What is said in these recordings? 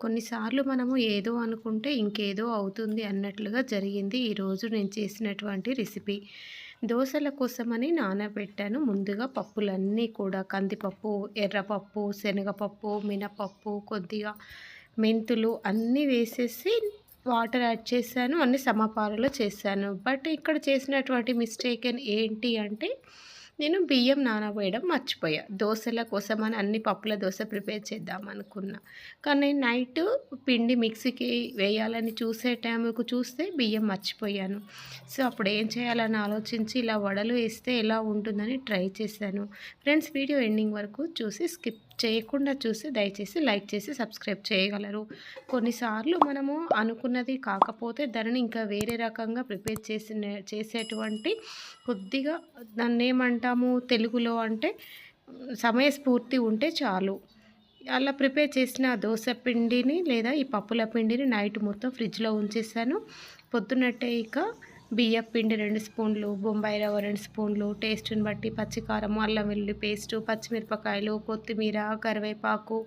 కొన్నిసార్లు మనము ఏదో అనుకుంటే ఇంకేదో అవుతుంది అన్నట్లుగా జరిగింది. ఈరోజు నేను చేసినటువంటి రెసిపీ. దోశల కోసమని నానబెట్టాను. ముందుగా పప్పులన్నీ కూడా కందిపప్పు ఎర్రపప్పు శనగపప్పు మినపప్పు కొద్దిగా మెంతులు అన్నీ వేసేసి వాటర్ యాడ్ చేశాను. అన్ని సమపాలలో చేశాను. బట్ ఇక్కడ చేసినటువంటి మిస్టేక్ ఏంటి అంటే నేను బియ్యం నానబోయడం మర్చిపోయా. దోశల కోసం అని అన్ని పప్పుల దోశ ప్రిపేర్ చేద్దాం అనుకున్నా. కానీ నైట్ పిండి మిక్సీకి వేయాలని చూసే టైంకు చూస్తే బియ్యం మర్చిపోయాను. సో అప్పుడు ఏం చేయాలని ఆలోచించి ఇలా వడలు వేస్తే ఎలా ఉంటుందని ట్రై చేశాను. ఫ్రెండ్స్ వీడియో ఎండింగ్ వరకు చూసి స్కిప్ చేయకుండా చూసి దయచేసి లైక్ చేసి సబ్స్క్రైబ్ చేయగలరు. కొన్నిసార్లు మనము అనుకున్నది కాకపోతే దానిని ఇంకా వేరే రకంగా ప్రిపేర్ చేసిన చేసేటువంటి కొద్దిగా దాన్ని ఏమంటారు ఏమంటాము తెలుగులో అంటే సమయస్ఫూర్తి ఉంటే చాలు. అలా ప్రిపేర్ చేసిన దోశ పిండిని లేదా ఈ పప్పుల పిండిని నైట్ మొత్తం ఫ్రిడ్జ్లో ఉంచేసాను. పొద్దున్నట్టే ఇక బియ్యం పిండి రెండు స్పూన్లు బొంబాయి రవ్వ రెండు స్పూన్లు టేస్ట్ని బట్టి పచ్చికారం అల్లం వెల్లుల్లి పేస్టు పచ్చిమిరపకాయలు కొత్తిమీర కరివేపాకు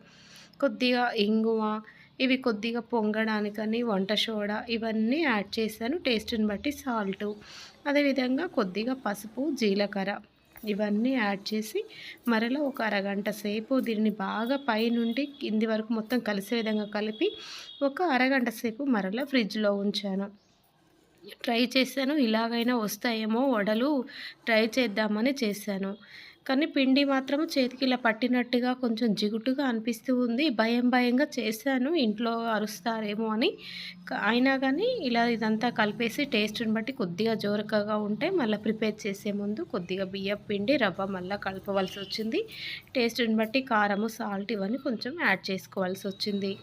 కొద్దిగా ఇంగువ ఇవి కొద్దిగా పొంగడానికని వంట సోడా ఇవన్నీ యాడ్ చేశాను. టేస్ట్ని బట్టి సాల్టు. అదేవిధంగా కొద్దిగా పసుపు జీలకర్ర. ఇవన్నీ యాడ్ చేసి మరలా ఒక అరగంట సేపు దీన్ని బాగా పైనుండి కింది వరకు మొత్తం కలిసే విధంగా కలిపి ఒక అరగంట సేపు మరలా ఫ్రిడ్జ్లో ఉంచాను. ట్రై చేశాను. ఇలాగైనా వస్తాయేమో వడలు ట్రై చేద్దామని చేశాను. కానీ పిండి మాత్రం చేతికి ఇలా పట్టినట్టుగా కొంచెం జిగుటుగా అనిపిస్తూ ఉంది. భయం భయంగా చేశాను. ఇంట్లో అరుస్తారేమో అని. అయినా కానీ ఇలా ఇదంతా కలిపేసి టేస్ట్ని బట్టి కొద్దిగా జోరకగా ఉంటే మళ్ళీ ప్రిపేర్ చేసే ముందు కొద్దిగా బియ్యం పిండి రవ్వ మళ్ళీ కలపవలసి వచ్చింది. టేస్ట్ని బట్టి కారము సాల్ట్ ఇవన్నీ కొంచెం యాడ్ చేసుకోవాల్సి వచ్చింది.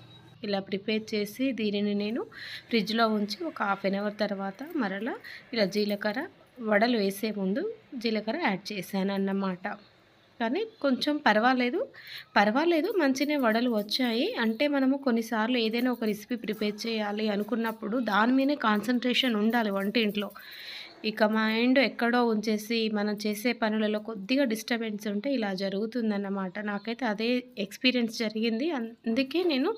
ఇలా ప్రిపేర్ చేసి దీనిని నేను ఫ్రిడ్జ్లో ఉంచి ఒక హాఫ్ అన్ అవర్ తర్వాత మరలా ఇలా జీలకర్ర వడలు వేసే ముందు జీలకర్ర యాడ్ చేశాను అన్నమాట కానీ కొంచెం పర్వాలేదు. పర్వాలేదు మంచినే వడలు వచ్చాయి. అంటే మనము కొన్నిసార్లు ఏదైనా ఒక రెసిపీ ప్రిపేర్ చేయాలి అనుకున్నప్పుడు దాని మీదే కాన్సన్ట్రేషన్ ఉండాలి వంటింట్లో. ఇక మైండ్ ఎక్కడో ఉంచేసి మనం చేసే పనులలో కొద్దిగా డిస్టర్బెన్స్ ఉంటే ఇలా జరుగుతుందన్నమాట. నాకైతే అదే ఎక్స్పీరియన్స్ జరిగింది. అందుకే నేను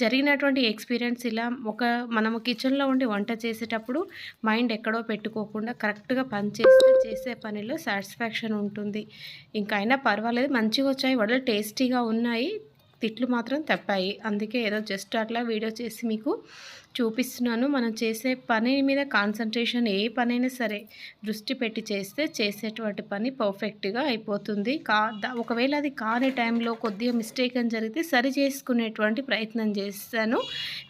జరిగినటువంటి ఎక్స్పీరియన్స్ ఇలా ఒక మనము కిచెన్లో ఉండి వంట చేసేటప్పుడు మైండ్ ఎక్కడో పెట్టుకోకుండా కరెక్ట్గా పని చేస్తే చేసే పనిలో సాటిస్ఫాక్షన్ ఉంటుంది. ఇంకా అయినా పర్వాలేదు మంచిగా వచ్చాయి వడలు టేస్టీగా ఉన్నాయి తిట్లు మాత్రం తప్పాయి. అందుకే ఏదో జస్ట్ అట్లా వీడియో చేసి మీకు చూపిస్తున్నాను. మనం చేసే పని మీద కాన్సన్ట్రేషన్ ఏ పనైనా సరే దృష్టి పెట్టి చేస్తే చేసేటువంటి పని పర్ఫెక్ట్గా అయిపోతుంది. కా ఒకవేళ అది కాని టైంలో కొద్దిగా మిస్టేక్ అని జరిగితే సరి చేసుకునేటువంటి ప్రయత్నం చేస్తాను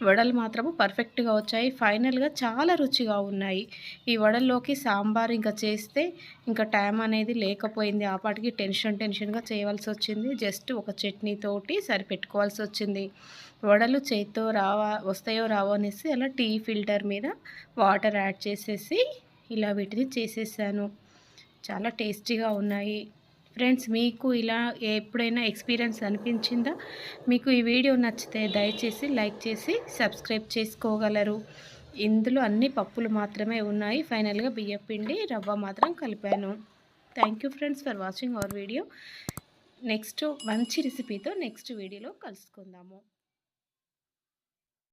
వడలు మాత్రము పర్ఫెక్ట్గా వచ్చాయి. ఫైనల్గా చాలా రుచిగా ఉన్నాయి. ఈ వడల్లోకి సాంబార్ ఇంకా చేస్తే ఇంకా టైం అనేది లేకపోయింది. ఆ పాటికి టెన్షన్ టెన్షన్గా చేయవలసి వచ్చింది. జస్ట్ ఒక చట్నీతోటి సరిపెట్టుకోవాల్సి వచ్చింది. వడలు చేతితో రావా వస్తాయో రావో చేసి అలా టీ ఫిల్టర్ మీద వాటర్ యాడ్ చేసేసి ఇలా వీటిని చేసేసాను. చాలా టేస్టీగా ఉన్నాయి. ఫ్రెండ్స్ మీకు ఇలా ఎప్పుడైనా ఎక్స్పీరియన్స్ అనిపించిందా? మీకు ఈ వీడియో నచ్చితే దయచేసి లైక్ చేసి సబ్స్క్రైబ్ చేసుకోగలరు. ఇందులో అన్ని పప్పులు మాత్రమే ఉన్నాయి. ఫైనల్గా బియ్యం పిండి రవ్వ మాత్రం కలిపాను. Thank you friends for watching our video. Next మంచి రెసిపీతో నెక్స్ట్ వీడియోలో కలుసుకుందాము.